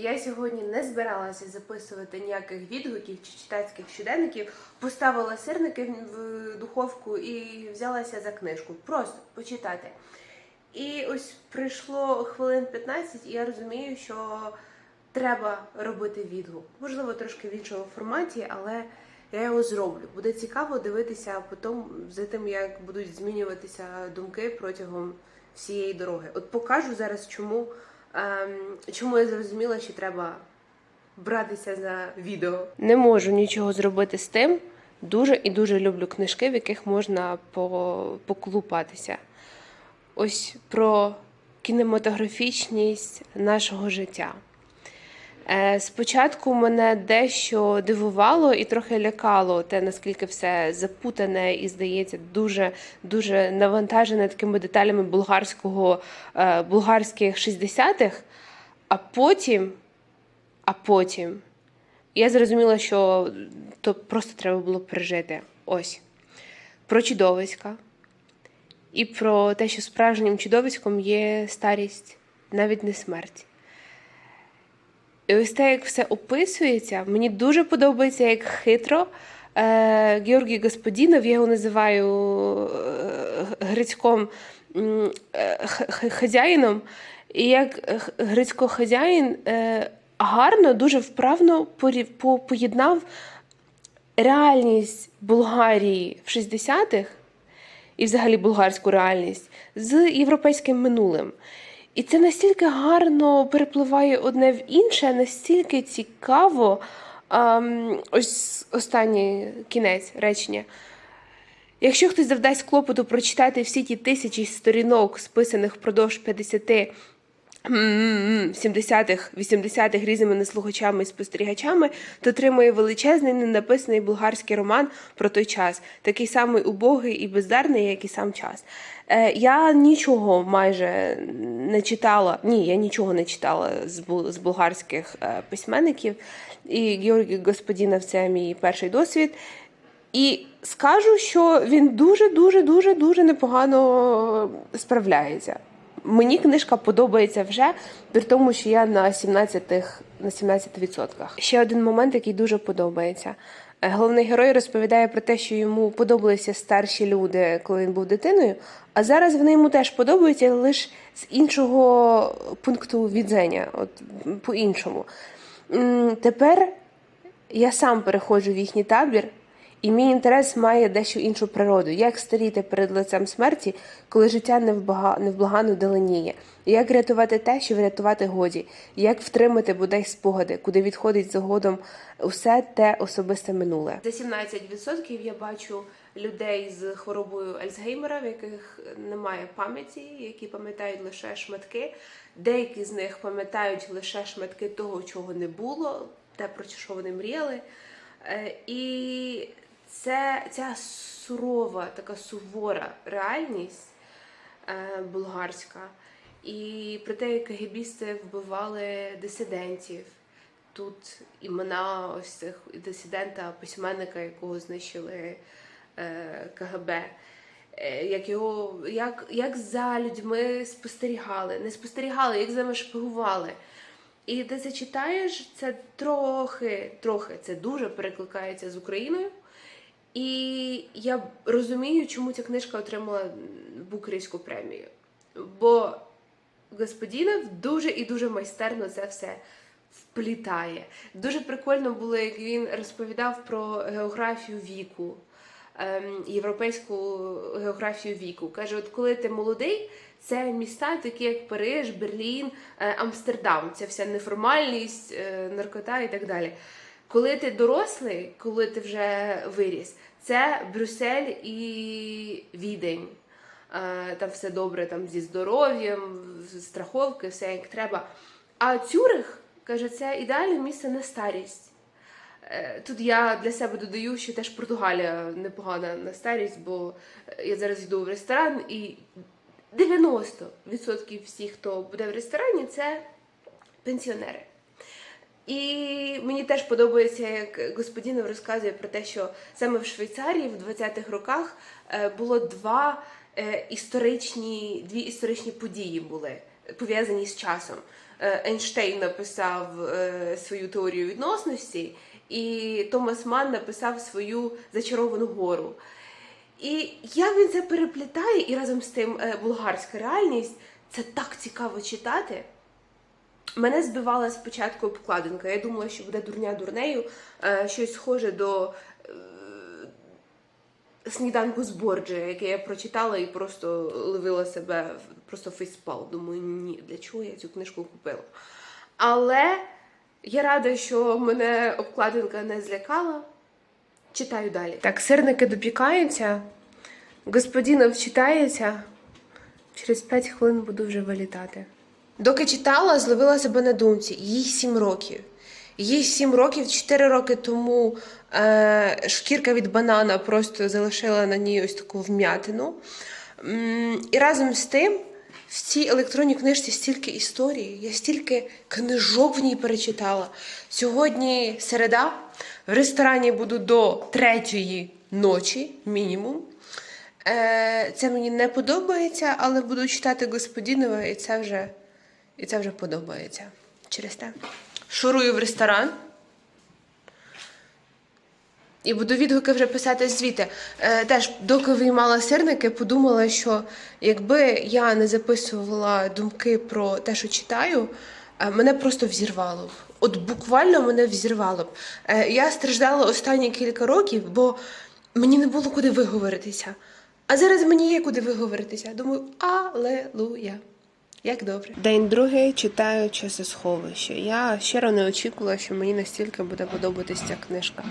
Я сьогодні не збиралася записувати ніяких відгуків чи читацьких щоденників. Поставила сирники в духовку і взялася за книжку. Просто почитати. І ось пройшло хвилин 15, і я розумію, що треба робити відгук. Можливо, трошки в іншому форматі, але я його зроблю. Буде цікаво дивитися потім за тим, як будуть змінюватися думки протягом всієї дороги. От покажу зараз, чому, чому я зрозуміла, що треба братися за відео. Не можу нічого зробити з тим. Дуже і дуже люблю книжки, в яких можна поклупатися. Ось про кінематографічність нашого життя. Е, Спочатку мене дещо дивувало і трохи лякало те, наскільки все запутане і здається дуже дуже навантажене такими деталями булгарського е, булгарських 60-х. А потім, а потім я зрозуміла, що то просто треба було пережити. Ось про чудовиська і про те, що справжнім чудовиськом є старість, навіть не смерть. І ось те, як все описується, мені дуже подобається, як хитро. Е, Георгій Господінов, я його називаю е, грицьком е, х- хазяїном. І як х- грицько хазяїн е, гарно, дуже вправно по- поєднав реальність Болгарії в 60-х і взагалі болгарську реальність з європейським минулим. І це настільки гарно перепливає одне в інше, настільки цікаво. Ам, ось останній кінець речення. Якщо хтось завдасть клопоту прочитати всі ті тисячі сторінок, списаних впродовж 50 м, 70-х, 80-х різними неслухачами і спостерігачами, то отримує величезний ненаписаний болгарський роман про той час, такий самий убогий і бездарний, як і сам час. Е, я нічого майже не читала, ні, я нічого не читала з, з болгарських е, письменників, і Георгій Господінов це мій перший досвід. І скажу, що він дуже, дуже, дуже, дуже непогано справляється. Мені книжка подобається вже, при тому, що я на 17, на 17%. Ще один момент, який дуже подобається. Е, Головний герой розповідає про те, що йому подобалися старші люди, коли він був дитиною, а зараз вони йому теж подобаються, але лише з іншого пункту відзення, от по-іншому. Тепер я сам переходжу в їхній табір, і мій інтерес має дещо іншу природу. Як старіти перед лицем смерті, коли життя невблаганно даленіє? Як рятувати те, що врятувати годі? Як втримати бодай спогади, куди відходить згодом усе те особисте минуле? За 17% я бачу людей з хворобою Альцгеймера, в яких немає пам'яті, які пам'ятають лише шматки. Деякі з них пам'ятають лише шматки того, чого не було, те, про що вони мріяли. Е, І це ця сурова, така сувора реальність е, болгарська. І про те, як кагібісти вбивали дисидентів. Тут імена ось цих дисидента, письменника, якого знищили е, КГБ. Е, Як його як, як за людьми спостерігали, не спостерігали, як за ними шпигували. І ти це читаєш, це трохи, трохи, це дуже перекликається з Україною. І я розумію, чому ця книжка отримала Букерівську премію. Бо Господінов дуже і дуже майстерно це все вплітає. Дуже прикольно було, як він розповідав про географію віку, ем, європейську географію віку. Каже: от коли ти молодий, це міста, такі як Париж, Берлін, е, Амстердам. Це вся неформальність, е, наркота і так далі. Коли ти дорослий, коли ти вже виріс, це Брюссель і Відень. Е, Там все добре там зі здоров'ям, страховки, все як треба. А Цюрих каже, це ідеальне місце на старість. Е, Тут я для себе додаю, що теж Португалія непогана на старість, бо я зараз йду в ресторан, і 90% всіх, хто буде в ресторані, це пенсіонери. І мені теж подобається, як Господінов розказує про те, що саме в Швейцарії в 20-х роках е, було два е, історичні, дві історичні події були пов'язані з часом. е, Ейнштейн написав свою теорію відносності, і Томас Ман написав свою зачаровану гору. І як він це переплітає, і разом з тим булгарська реальність, це так цікаво читати. Мене збивала спочатку обкладинка. Я думала, що буде дурня дурнею, е, щось схоже до е, сніданку з Борджа, яке я прочитала і просто ловила себе просто фейспал. Думаю, ні, для чого я цю книжку купила. Але я рада, що мене обкладинка не злякала. Читаю далі. Так, сирники допікаються, господинов читається. Через 5 хвилин буду вже вилітати. Доки читала, зловила себе на думці. Їй 7 років. Їй 7 років, 4 роки тому е, шкірка від банана просто залишила на ній ось таку вм'ятину. І разом з тим, в цій електронній книжці стільки історії, я стільки книжок в ній перечитала. Сьогодні середа, в ресторані буду до третьої ночі, мінімум. Е, Це мені не подобається, але буду читати Господінова, і це вже, і це вже подобається. Через те. Шурую в ресторан. І буду відгуки вже писати звідти. Е, теж, доки виймала сирники, подумала, що якби я не записувала думки про те, що читаю, е, мене просто взірвало б. От буквально мене взірвало б. Е, я страждала останні кілька років, бо мені не було куди виговоритися. А зараз мені є куди виговоритися. Думаю, алелуя. Як добре. День другий читаю часосховище. Я щиро не очікувала, що мені настільки буде подобатися ця книжка.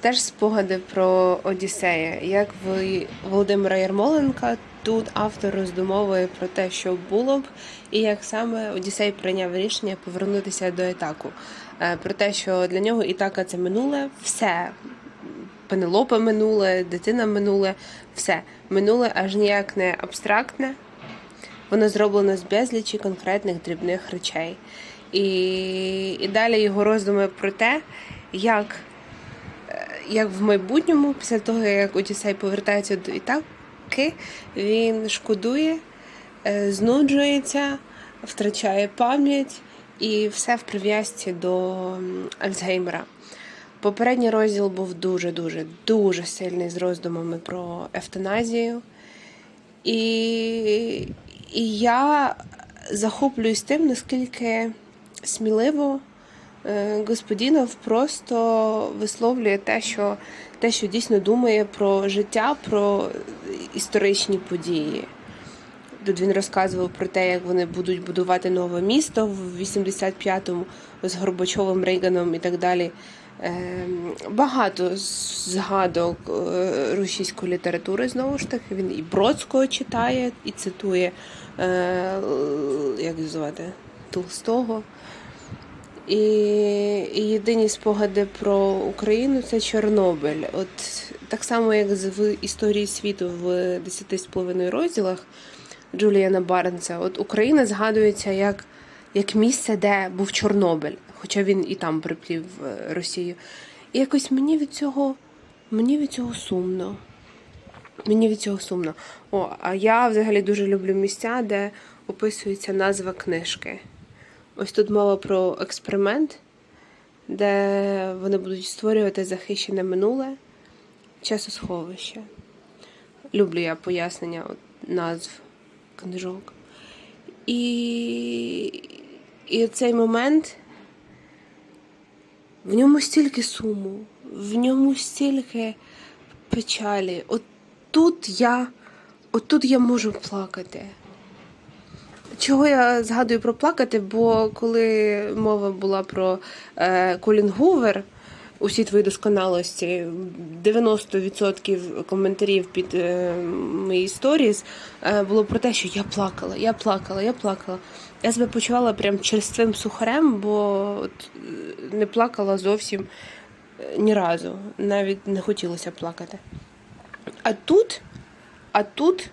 Теж спогади про Одіссея. Як в Володимира Ярмоленка, тут автор роздумовує про те, що було б, і як саме Одіссей прийняв рішення повернутися до Етаку. Е, Про те, що для нього Ітака це минуле, все. Пенелопа минуле, дитина минуле, все. Минуле аж ніяк не абстрактне, Воно зроблено з безлічі конкретних дрібних речей. І, і далі його роздуми про те, як, е, як в майбутньому, після того, як Одіссей повертається до Ітаки, він шкодує, е, знуджується, втрачає пам'ять і все в прив'язці до Альцгеймера. Попередній розділ був дуже-дуже дуже сильний з роздумами про евтаназію. І, і я захоплююсь тим, наскільки сміливо е, Господінов просто висловлює те, що, те, що дійсно думає про життя, про історичні події. Тут він розказував про те, як вони будуть будувати нове місто в 85-му з Горбачовим, Рейганом і так далі. Ем, Багато згадок е, російської літератури знову ж таки. Він і Бродського читає, і цитує е, як звати Толстого. І, єдині спогади про Україну це Чорнобиль. От так само, як в історії світу в 10,5 розділах Джуліана Барнса, от Україна згадується як, як місце, де був Чорнобиль, хоча він і там приплів е, Росію. І якось мені від цього, мені від цього сумно. Мені від цього сумно. О, а я взагалі дуже люблю місця, де описується назва книжки. Ось тут мова про експеримент, де вони будуть створювати захищене минуле часосховище. Люблю я пояснення от, назв книжок. І, і цей момент в ньому стільки суму, в ньому стільки печалі. От тут я, от тут я можу плакати. Чого я згадую про плакати? Бо коли мова була про е, Колін Гувер, усі твої досконалості, 90% коментарів під е, мої сторіс е, було про те, що я плакала, я плакала, я плакала. Я себе почувала прям черствим сухарем, бо е, не плакала зовсім е, ні разу. Навіть не хотілося плакати. А тут, а тут,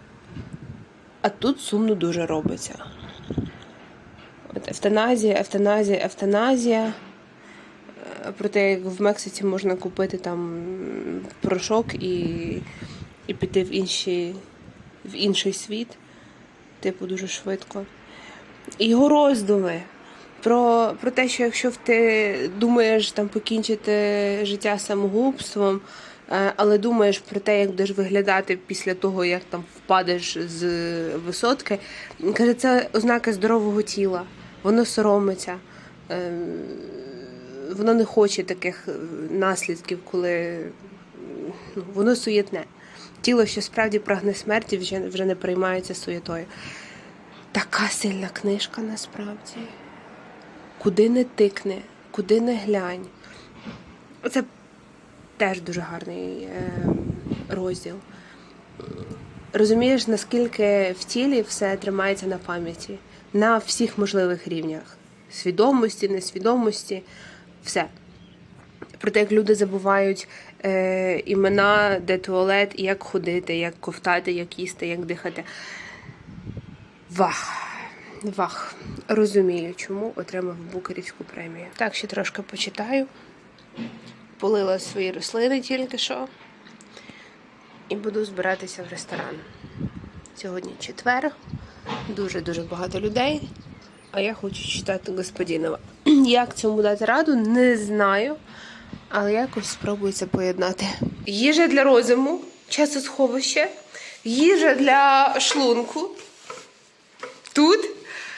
а тут сумно дуже робиться. От евтаназія, евтаназія, евтаназія. Е, Про те, як в Мексиці можна купити там порошок і, і піти в, інші, в інший світ, типу, дуже швидко. Його роздуми. Про, про те, що якщо ти думаєш там покінчити життя самогубством, е, але думаєш про те, як будеш виглядати після того, як там впадеш з висотки, каже, це ознака здорового тіла. Воно соромиться. е, Воно не хоче таких наслідків, коли ну, воно суєтне. Тіло, що справді прагне смерті, вже не приймається суєтою. Така сильна книжка насправді. Куди не тикне, куди не глянь. Це теж дуже гарний е, розділ. Розумієш, наскільки в тілі все тримається на пам'яті, на всіх можливих рівнях: свідомості, несвідомості, все. Про те, як люди забувають е, імена, де туалет, як ходити, як ковтати, як їсти, як дихати. Вах. Вах. Розумію, чому отримав Букерівську премію. Так, ще трошки почитаю. Полила свої рослини тільки що. І буду збиратися в ресторан. Сьогодні четвер, дуже-дуже багато людей. А я хочу читати Господінова. Як цьому дати раду, не знаю. Але якось спробую це поєднати. Їжа для розуму, часосховище, їжа для шлунку. Тут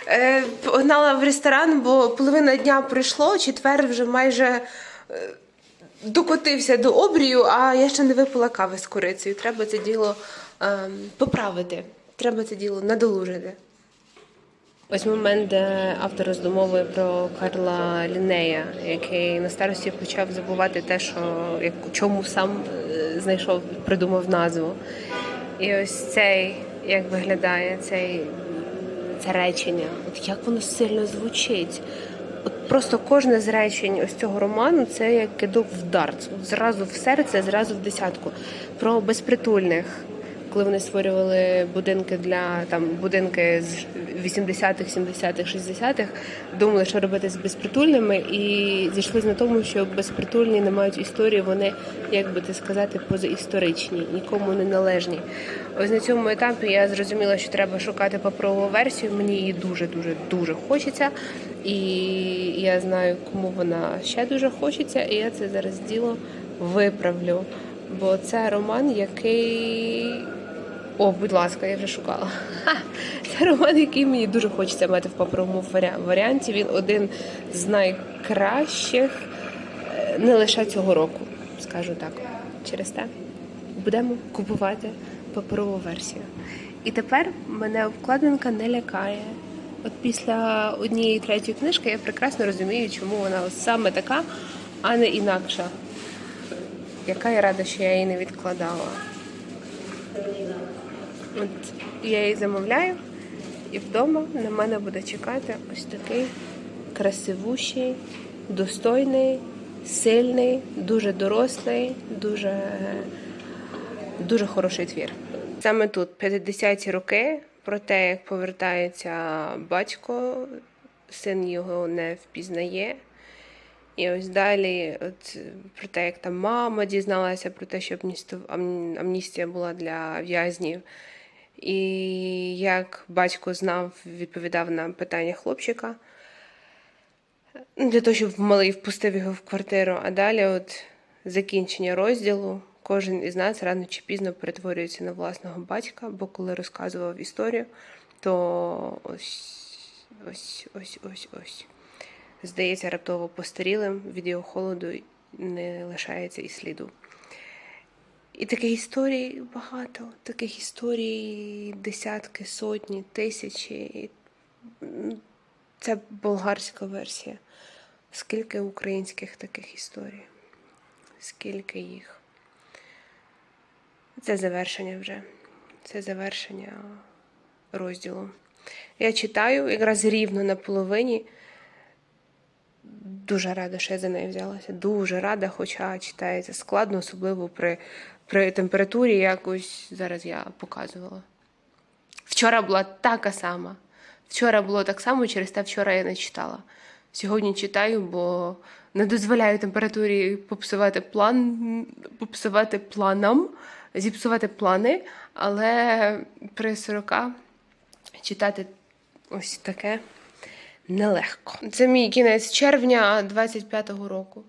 е, погнала в ресторан, бо половина дня пройшло, четвер вже майже е, докотився до обрію, а я ще не випила кави з корицею. Треба це діло е, поправити. Треба це діло надолужити. Ось момент, де автор роздумовує про Карла Лінея, який на старості почав забувати те, що як чому сам знайшов, придумав назву. І ось цей, як виглядає цей це речення, от як воно сильно звучить. От просто кожне з речень ось цього роману це як кидок в дарт. От зразу в серце, зразу в десятку. Про безпритульних, коли вони створювали будинки для там будинки з 80-х, 70-х, 60-х, думали, що робити з безпритульними, і зійшлися на тому, що безпритульні не мають історії, вони, як би ти сказати, позаісторичні, нікому не належні. Ось на цьому етапі я зрозуміла, що треба шукати паперову версію. Мені її дуже дуже дуже хочеться, і я знаю, кому вона ще дуже хочеться, і я це зараз діло виправлю. Бо це роман, який. О, будь ласка, я вже шукала. Це роман, який мені дуже хочеться мати в паперовому варіанті. Він один з найкращих е, не лише цього року, скажу так. Через те будемо купувати паперову версію. І тепер мене обкладинка не лякає. От після однієї третьої книжки я прекрасно розумію, чому вона саме така, а не інакша. Яка я рада, що я її не відкладала. От я її замовляю, і вдома на мене буде чекати ось такий красивущий, достойний, сильний, дуже дорослий, дуже, дуже хороший твір. Саме тут 50-ті роки, про те, як повертається батько, син його не впізнає. І ось далі, от про те, як там мама дізналася про те, що амністія була для в'язнів, і як батько знав, відповідав на питання хлопчика для того, щоб малий впустив його в квартиру. А далі, от закінчення розділу, кожен із нас рано чи пізно перетворюється на власного батька, бо коли розказував історію, то ось ось ось ось ось здається раптово постарілим, від його холоду не лишається і сліду. І таких історій багато, таких історій десятки, сотні, тисячі. Це болгарська версія. Скільки українських таких історій? Скільки їх? Це завершення вже. Це завершення розділу. Я читаю якраз рівно на половині. Дуже рада, що я за неї взялася. Дуже рада, хоча читається складно, особливо при, при температурі, якось зараз я показувала. Вчора була така сама. Вчора було так само, через те вчора я не читала. Сьогодні читаю, бо не дозволяю температурі попсувати план, попсувати планом, зіпсувати плани, але при 40 читати ось таке нелегко. Це мій кінець червня 25-го року.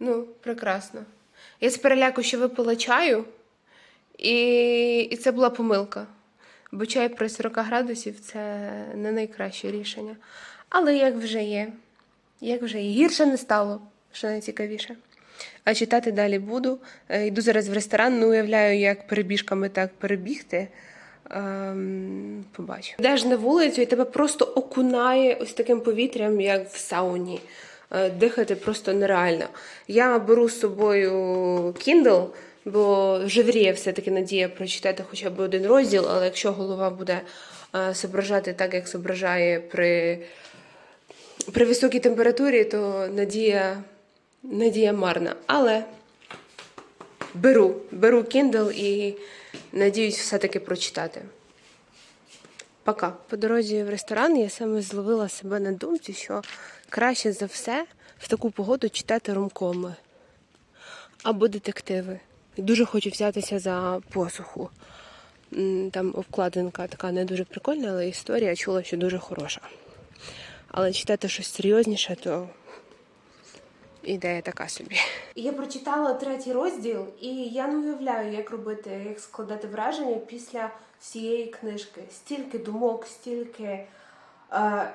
Ну, прекрасно. Я з переляку ще випила чаю, і, і це була помилка. Бо чай при 40 градусів це не найкраще рішення. Але як вже є, як вже є. Гірше не стало, що найцікавіше. А читати далі буду. Е, Йду зараз в ресторан, не уявляю, як перебіжками так перебігти. Ем, побачу. Йдеш на вулицю і тебе просто окунає ось таким повітрям, як в сауні. Е, Дихати просто нереально. Я беру з собою Kindle, бо живріє все-таки надія прочитати хоча б один розділ, але якщо голова буде е, зображати так, як зображає при, при високій температурі, то надія, надія марна. Але беру, беру Kindle і надіюсь все-таки прочитати. Пока. По дорозі в ресторан я саме зловила себе на думці, що краще за все в таку погоду читати ромкоми або детективи. Дуже хочу взятися за посуху. Там обкладинка така не дуже прикольна, але історія чула, що дуже хороша. Але читати щось серйозніше, то ідея така собі. Я прочитала третій розділ, і я не уявляю, як робити, як складати враження після всієї книжки. Стільки думок, стільки е,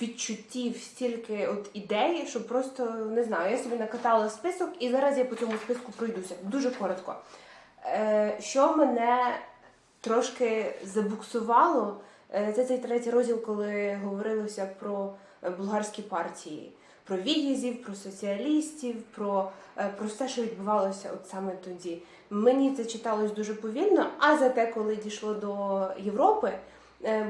відчуттів, стільки от ідей, що просто не знаю. Я собі накатала список, і зараз я по цьому списку пройдуся. Дуже коротко. Е, що мене трошки забуксувало, е, це цей третій розділ, коли говорилося про е, болгарські партії, про вігізів, про соціалістів, про, е, про все, що відбувалося от саме тоді. Мені це читалось дуже повільно, а зате, коли дійшло до Європи,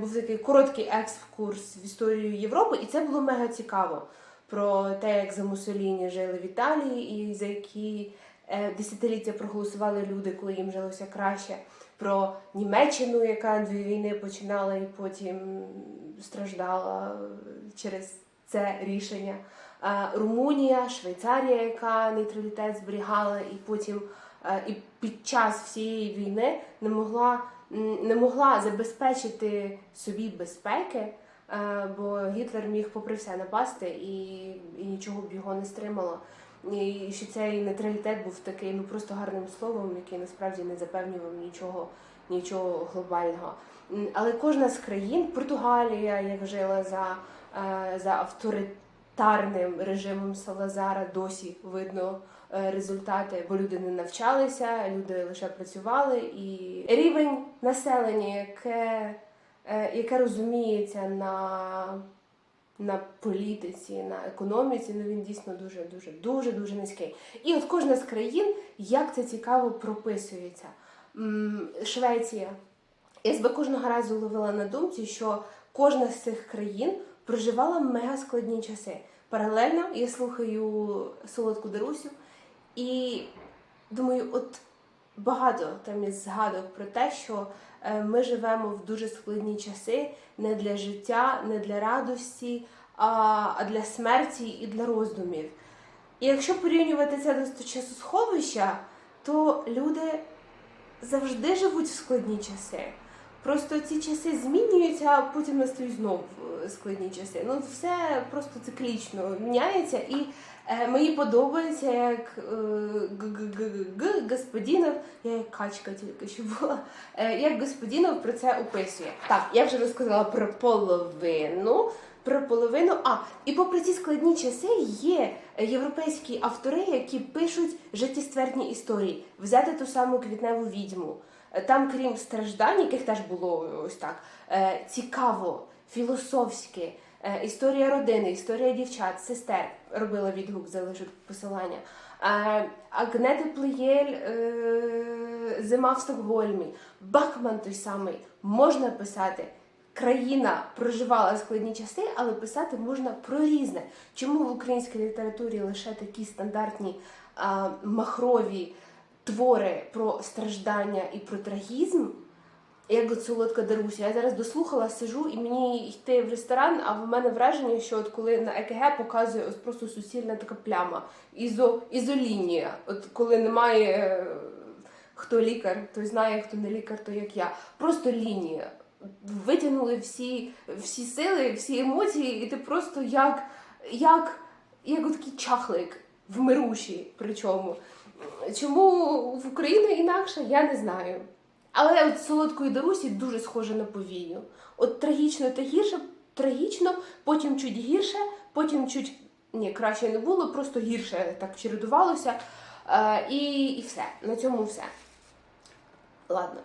був такий короткий екскурс в історію Європи, і це було мега цікаво. Про те, як за Муссоліні жили в Італії, і за які е, десятиліття проголосували люди, коли їм жилося краще. Про Німеччину, яка дві війни починала і потім страждала через це рішення. Е, Румунія, Швейцарія, яка нейтралітет зберігала, і потім е, і під час всієї війни не могла, не могла забезпечити собі безпеки, е, бо Гітлер міг попри все напасти і, і нічого б його не стримало. І що цей нейтралітет був такий ну просто гарним словом, який насправді не запевнював нічого, нічого глобального. Але кожна з країн, Португалія, як жила за, е, за авторитарним режимом Салазара, досі видно результати, бо люди не навчалися, люди лише працювали, і рівень населення, яке, е, яке розуміється на на політиці, на економіці, ну він дійсно дуже, дуже, дуже, дуже низький. І от кожна з країн, як це цікаво прописується. Швеція. Я себе кожного разу ловила на думці, що кожна з цих країн проживала мега складні часи. Паралельно я слухаю солодку Дарусю і думаю, от багато там є згадок про те, що е, ми живемо в дуже складні часи не для життя, не для радості, а, для смерті і для роздумів. І якщо порівнювати це до часосховища, то люди завжди живуть в складні часи. Просто ці часи змінюються, а потім настають знов е, складні часи. Ну все просто циклічно міняється. І е, мені подобається, як е, господінов, я як качка тільки що була, е, як господінов про це описує. Так, я вже розказала про половину. Про половину. А, і попри ці складні часи є європейські автори, які пишуть життєстверні історії. Взяти ту саму квітневу відьму. Там, крім страждань, яких теж було ось так, е, цікаво, філософське, історія родини, історія дівчат, сестер робила відгук, залишу посилання. Е, Агнети Плеєль, е, Зима в Стокгольмі, Бакман той самий, можна писати. Країна проживала складні часи, але писати можна про різне. Чому в українській літературі лише такі стандартні а, махрові твори про страждання і про трагізм, як солодка Даруся. Я зараз дослухала, сижу і мені йти в ресторан, а в мене враження, що от коли на ЕКГ показує ось просто суцільна така пляма, ізо, ізолінія. От коли немає е, хто лікар, той знає, хто не лікар, то як я. Просто лінія. витягнули всі, всі сили, всі емоції, і ти просто як, як, як такий чахлик в мируші. Причому. Чому в Україні інакше, я не знаю. Але от солодкої Дарусі дуже схоже на повію. От трагічно та гірше, трагічно, потім чуть гірше, потім чуть ні, краще не було, просто гірше так чередувалося. Е, і, і все. На цьому все. Ладно.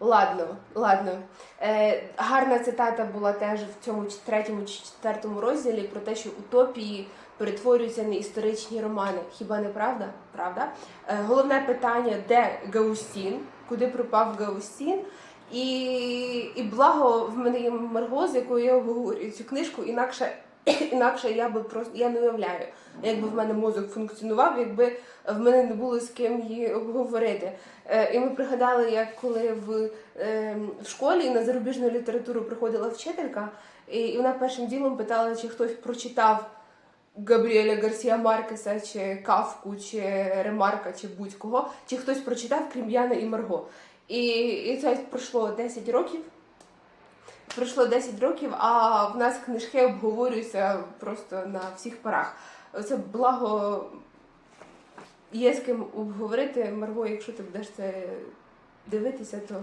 Ладно, ладно. Е, гарна цитата була теж в цьому третьому чи четвертому розділі про те, що утопії перетворюються на історичні романи. Хіба не правда? Правда? Е, головне питання, де Гаустін? Куди пропав Гаустін? І, і благо в мене є Марго, з якою я обговорюю цю книжку, інакше, інакше я би просто я не уявляю, якби в мене мозок функціонував, якби в мене не було з ким її обговорити. Е, І ми пригадали, як коли в, е, в школі на зарубіжну літературу приходила вчителька, і і вона першим ділом питала, чи хтось прочитав Габріеля Гарсія Маркеса, чи Кавку, чи Ремарка, чи будь-кого, чи хтось прочитав крім Яна і Марго. І, і це пройшло 10 років. Пройшло 10 років, а в нас книжки обговорюються просто на всіх парах. Це благо є з ким обговорити. Марго, якщо ти будеш це дивитися, то,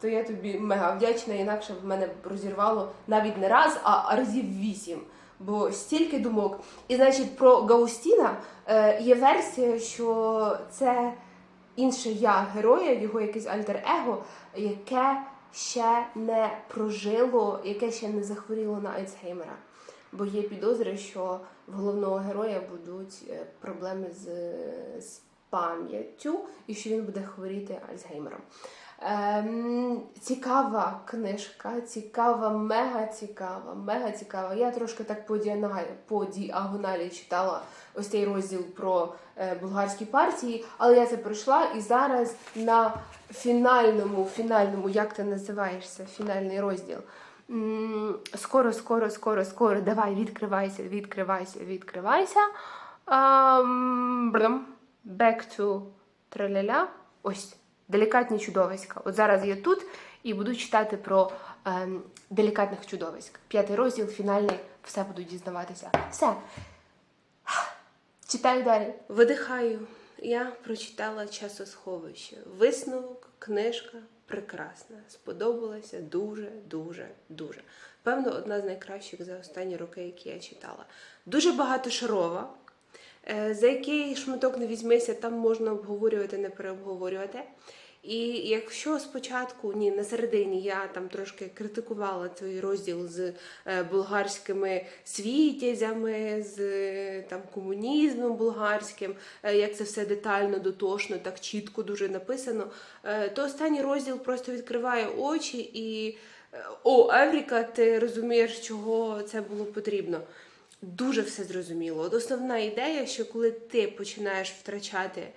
то я тобі мега вдячна, інакше в мене розірвало навіть не раз, а разів вісім. Бо стільки думок. І значить, про Гаустіна е, є версія, що це інше я героя, його якесь альтер-его, яке ще не прожило, яке ще не захворіло на Альцгеймера. Бо є підозри, що в головного героя будуть е, проблеми з, з пам'яттю і що він буде хворіти Альцгеймером. Ем, цікава книжка, цікава, мега цікава, мега цікава. Я трошки так по діагоналі, по діагоналі читала ось цей розділ про е, болгарські партії, але я це пройшла і зараз на фінальному, фінальному, як ти називаєшся, фінальний розділ. Скоро, скоро, скоро, скоро. Давай, відкривайся, відкривайся, відкривайся. Um. Back to траляля. Ось, делікатні чудовиська. От зараз я тут і буду читати про ем, делікатних чудовиськ. П'ятий розділ, фінальний, все буду дізнаватися. Все. Читаю далі. Видихаю. Я прочитала часосховище. Висновок, книжка прекрасна. Сподобалася дуже, дуже, дуже. Певно, одна з найкращих за останні роки, які я читала. Дуже багатошарова. Е, За який шматок не візьмися, там можна обговорювати, не переобговорювати. І якщо спочатку, ні, на середині я там трошки критикувала цей розділ з е, болгарськими світязями, з е, там комунізмом болгарським, е, як це все детально, дотошно, так чітко дуже написано, е, то останній розділ просто відкриває очі і е, о, Евріка, ти розумієш, чого це було потрібно. Дуже все зрозуміло. От основна ідея, що коли ти починаєш втрачати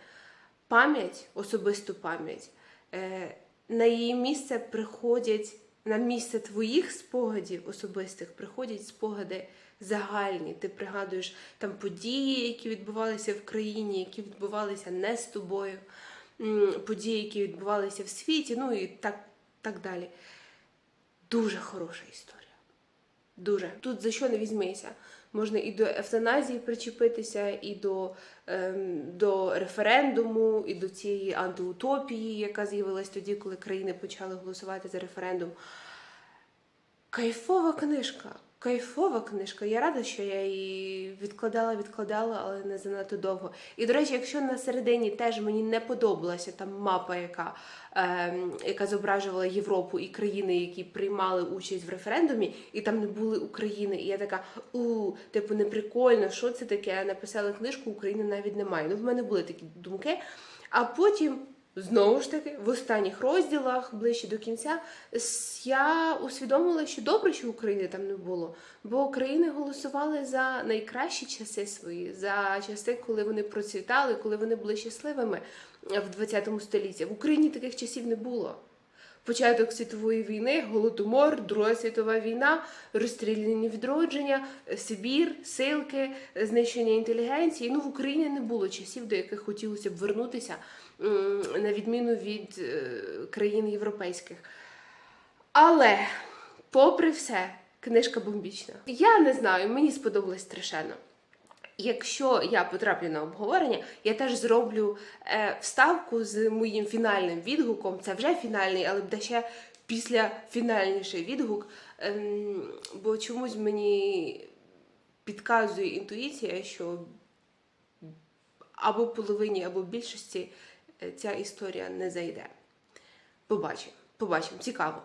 пам'ять, особисту пам'ять, е, на її місце приходять, на місце твоїх спогадів особистих приходять спогади загальні. Ти пригадуєш там події, які відбувалися в країні, які відбувалися не з тобою, події, які відбувалися в світі, ну і так, так далі. Дуже хороша історія. Дуже. Тут за що не візьмися. Можна і до евтаназії причепитися, і до, ем, до референдуму, і до цієї антиутопії, яка з'явилась тоді, коли країни почали голосувати за референдум. Кайфова книжка. Кайфова книжка. Я рада, що я її відкладала, відкладала, але не занадто довго. І, до речі, якщо на середині теж мені не подобалася там мапа, яка, ем, яка зображувала Європу і країни, які приймали участь в референдумі, і там не були України. І я така, у, типу, не прикольно, що це таке? Написали книжку, України навіть немає. Ну, в мене були такі думки. А потім. Знову ж таки, в останніх розділах, ближче до кінця, я усвідомила, що добре, що України там не було, бо країни голосували за найкращі часи свої, за часи, коли вони процвітали, коли вони були щасливими в 20 столітті. В Україні таких часів не було. Початок світової війни, голодомор, Друга світова війна, розстріляні відродження, Сибір, силки, знищення інтелігенції. Ну в Україні не було часів, до яких хотілося б вернутися, на відміну від е, країн європейських. Але, попри все, книжка бомбічна. Я не знаю, мені сподобалось страшенно. Якщо я потраплю на обговорення, я теж зроблю е, вставку з моїм фінальним відгуком. Це вже фінальний, але буде ще після фінальніший відгук. Ем, бо чомусь мені підказує інтуїція, що або половині, або більшості е, ця історія не зайде. Побачимо, побачимо, цікаво.